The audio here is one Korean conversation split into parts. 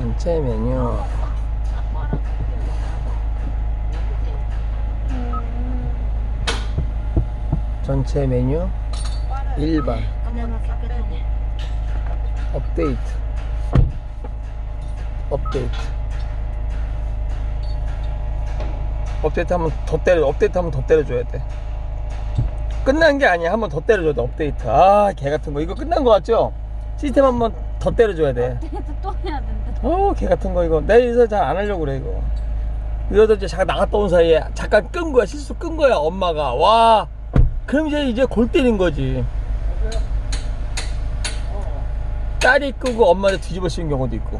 전체 메뉴. 전체 메뉴? 일반. 업데이트. 업데이트. 업데이트 하면 더 때려 업데이트 하면 더 때려줘야 돼. 끝난 게 아니야. 한번 더 때려줘야 돼 업데이트. 아 개 같은 거. 이거 끝난 거 같죠? 시스템 한 번 더 때려줘야 돼. 또 해야 된다. 어우 개 같은 거 이거. 내일서 잘안 하려고 그래 이거. 이러다 이제 잠깐 나갔다 온 사이에 잠깐 끈 거야. 실수 끈 거야 엄마가. 와. 그럼 이제 이제 골 때린 거지. 딸이 끄고 엄마를 뒤집어 씌운 경우도 있고.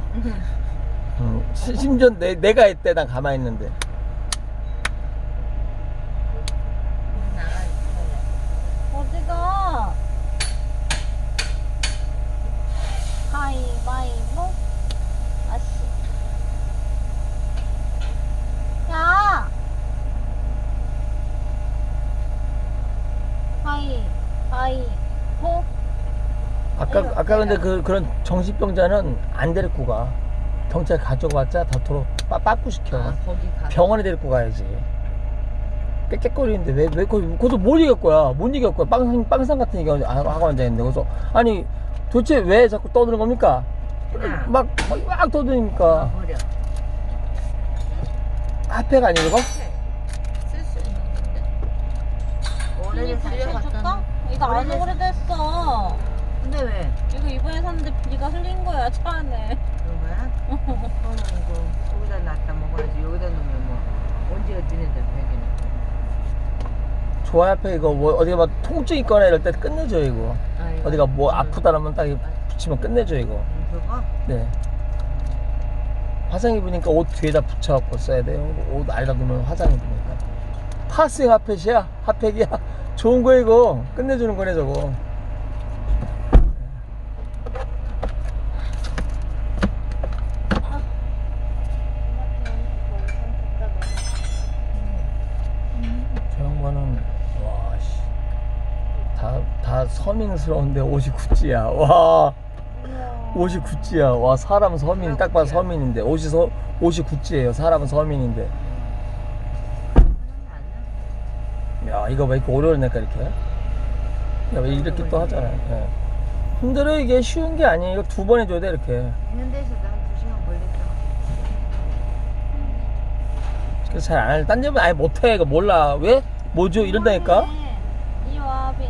음, 시- 심지어 내, 내가 했대. 난 가만히 있는데 어디가? 가위바위보? 아씨. 야! 가위바위보? 아까 아까 근데 그 그런 정신병자는 안 데리고 가 경찰 가져가봤자 다토록 빠, 빠꾸 시켜 아, 거기 가. 병원에 데리고 가야지. 깨깨거리는데 왜, 왜, 거기, 거기서 못 이길 거야. 못 이길 거야. 빵상, 빵상 같은 얘기 하고 앉아있는데. 그래서, 아니, 도대체 왜 자꾸 떠드는 겁니까? 막, 막, 막 떠드니까. 버려. 핫팩 안 읽어? 쓸수 있는데. 이거 원래는 해줄까? 갔다. 이거 안 오래됐어. 근데 왜? 이거 이번에 샀는데 비가 흘린 거야, 차 안에. 그런 거야? 그러면 이거 여기다 놨다 먹어야지. 여기다 놓으면 뭐 언제 어찌는데 되기는. 좋아요, 핫팩 이거 뭐, 어디가 막 통증 있거나 이럴 때 끝내줘, 이거. 아이고. 어디가 뭐 음. 아프다라면 딱 이거 붙이면 끝내줘, 이거. 음, 그거? 네. 화상 입으니까 옷 뒤에다 붙여갖고 써야 돼요. 옷 아래다 두면 화상 입으니까. 파스ing 핫팩이야? 핫팩이야? 좋은 거 이거. 끝내주는 거네, 저거. 저 양반은, 와, 씨. 다, 다 서민스러운데 옷이 구찌야. 와. 옷이 구찌야. 와, 사람 서민, 딱 봐도 서민인데. 옷이 서, 옷이 구찌예요. 사람은 서민인데. 야, 이거 왜 이렇게 걸릴까, 이렇게? 야, 왜 이렇게 또 하잖아. 예. 힘들어, 이게 쉬운 게 아니에요. 이거 두 번 해줘야 돼, 이렇게. 있는 데서도 한두 시간 걸렸어. 그래서 잘 안 해. 딴 집은 아예 못해. 이거 몰라. 왜? 뭐죠? 이런다니까? 이와빈.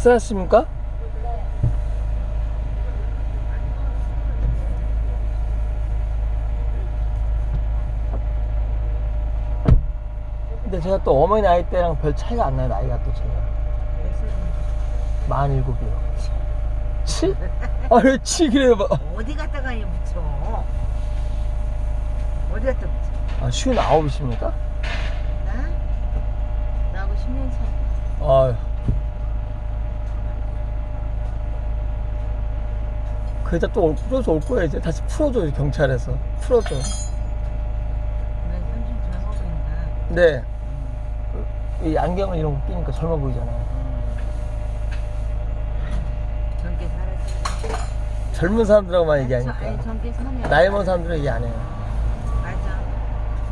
식사했습니까? 근데 제가 또 어머니 나이 때랑 별 차이가 안 나요, 나이가 또 제가. 몇 살인데? 만 일곱이요. 치? 아, 왜 치? 그래요. 봐. 어디 갔다가 이 붙여? 어디 갔다 붙여? 아, 쉬운 아홉이십니까? 나? 나하고 10년 차. 아유. 그러다 또 올, 풀어줘 올 거야, 이제. 다시 풀어줘, 경찰에서. 풀어줘. 난 삼촌 젊어 보인다. 근데, 이 안경을 이런 거 끼니까 젊어 보이잖아. 젊게 살았지. 젊은 사람들하고만 아니, 얘기하니까. 젊게 사네. 나이 먹은 사람들은 얘기 안 해요. 맞아.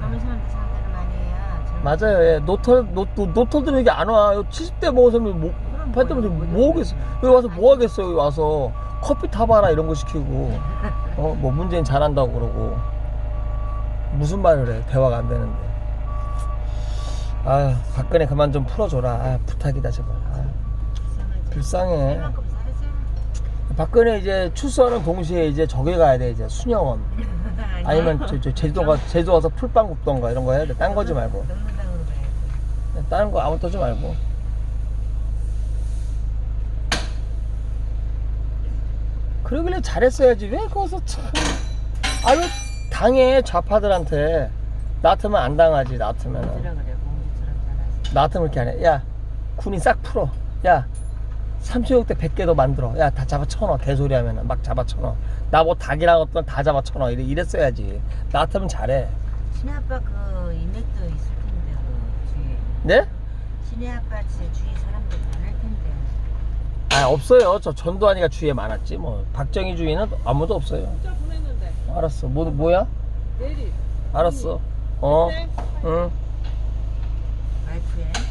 젊은 사람들 상대는 많이 해야. 젊은 맞아요. 예. 노털, 노, 노, 노털들은 여기 안 와. 70대 먹은 사람이 뭐, 때마다 뭐야, 뭐 하겠어. 여기 와서 뭐 하겠어, 여기 와서. 커피 타봐라, 이런 거 시키고. 어, 뭐 문재인 잘한다고 그러고. 무슨 말을 해. 대화가 안 되는데. 아 박근혜 그만 좀 풀어줘라. 아, 부탁이다, 제발. 아. 불쌍해. 박근혜 이제 출소하는 동시에 이제 저기 가야 돼, 이제 수녀원. 아니면 저, 저 제주도 가, 제주도 가서 풀빵 굽던가 이런 거 해야 돼. 딴 거지 말고. 다른 거 아무것도 하지 말고. 그러길래 잘했어야지. 왜 거기서 참. 아유, 당해, 좌파들한테. 나 같으면 안 당하지, 나 같으면. 공주라 그래. 공주처럼 살아야지. 나 같으면 이렇게 안 해. 야, 군인 싹 풀어. 야, 삼수역대 100개 더 만들어. 야, 다 잡아 쳐넣어. 개소리 하면은. 막 잡아 쳐넣어. 나 뭐 닭이랑 어떤 다 잡아 쳐넣어. 이래, 이랬어야지. 나 같으면 잘해. 신혜 아빠 그 인맥도 있을 텐데 그 주위에. 네? 신혜 아빠 제 주위 사람들 다 없어요. 저 전두환이가 주위에 많았지 뭐. 박정희 주위는 아무도 없어요. 문자 보냈는데 알았어. 뭐 뭐야? 내리 알았어. 어. 응. 와이프에